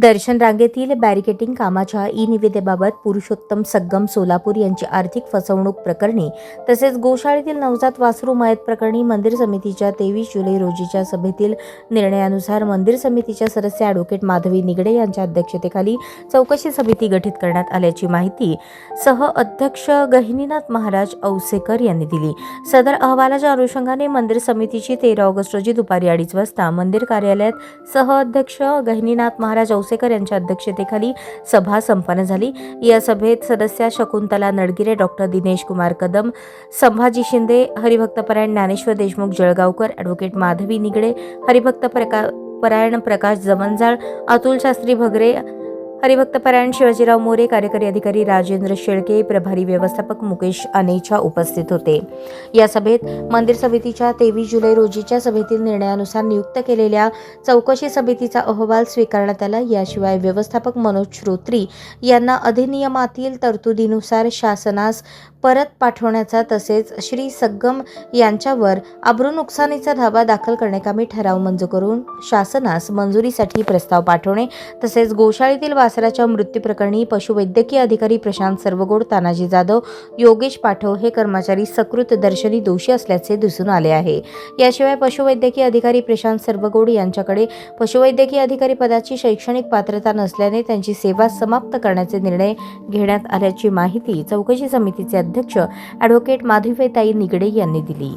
दर्शन रांगेतील बॅरिकेटिंग कामाच्या ई निविदेबाबत पुरुषोत्तम सग्गम सोलापूर यांची आर्थिक फसवणूक प्रकरणी तसेच गोशाळेतील नवजात वासरू मयत प्रकरणी मंदिर समितीच्या तेवीस जुलै रोजीच्या सभेतील निर्णयानुसार मंदिर समितीच्या सदस्य ॲडव्होकेट माधवी निगडे यांच्या अध्यक्षतेखाली चौकशी समिती गठीत करण्यात आल्याची माहिती सह अध्यक्ष गहिनीनाथ महाराज औसेकर यांनी दिली. सदर अहवालाच्या अनुषंगाने मंदिर समितीची तेरा ऑगस्ट रोजी दुपारी अडीच वाजता मंदिर कार्यालयात सह अध्यक्ष गहिनीनाथ महाराज औसेकर यांच्या अध्यक्षतेखाली सभा संपन्न झाली. या सभेत सदस्या शकुंतला नडगिरे डॉक्टर दिनेश कुमार कदम संभाजी शिंदे हरिभक्तपरायण ज्ञानेश्वर देशमुख जळगावकर ॲडव्होकेट माधवी निगडे हरिभक्त प्रका परायण प्रकाश जमंजाळ अतुल शास्त्री भगरे हरिभक्तपरायण शिवाजीराव मोरे कार्यकारी अधिकारी राजेंद्र शेळके प्रभारी व्यवस्थापक मुकेश अनेच्या उपस्थित होते. या सभेत मंदिर समितीच्या तेवीस जुलै रोजीच्या सभेतील निर्णयानुसार नियुक्त केलेल्या चौकशी समितीचा अहवाल स्वीकारण्यात आला. याशिवाय व्यवस्थापक मनोज श्रोत्री यांना अधिनियमातील तरतुदीनुसार शासनास परत पाठवण्याचा तसेच श्री सग्गम यांच्यावर अब्रू नुकसानीचा धावा दाखल करण्याकामी ठराव मंजूर करून शासनास मंजुरीसाठी प्रस्ताव पाठवणे तसेच गोशाळेतील वासराच्या मृत्यूप्रकरणी पशुवैद्यकीय अधिकारी प्रशांत सर्वगोड तानाजी जाधव योगेश पाठव हे कर्मचारी सकृत दर्शनी दोषी असल्याचे दिसून आले आहे. याशिवाय पशुवैद्यकीय अधिकारी प्रशांत सर्वगोड यांच्याकडे पशुवैद्यकीय अधिकारी पदाची शैक्षणिक पात्रता नसल्याने त्यांची सेवा समाप्त करण्याचे निर्णय घेण्यात आल्याची माहिती चौकशी समितीचे अध्यक्ष ॲडव्होकेट माधवीताई निगडे यांनी दिली.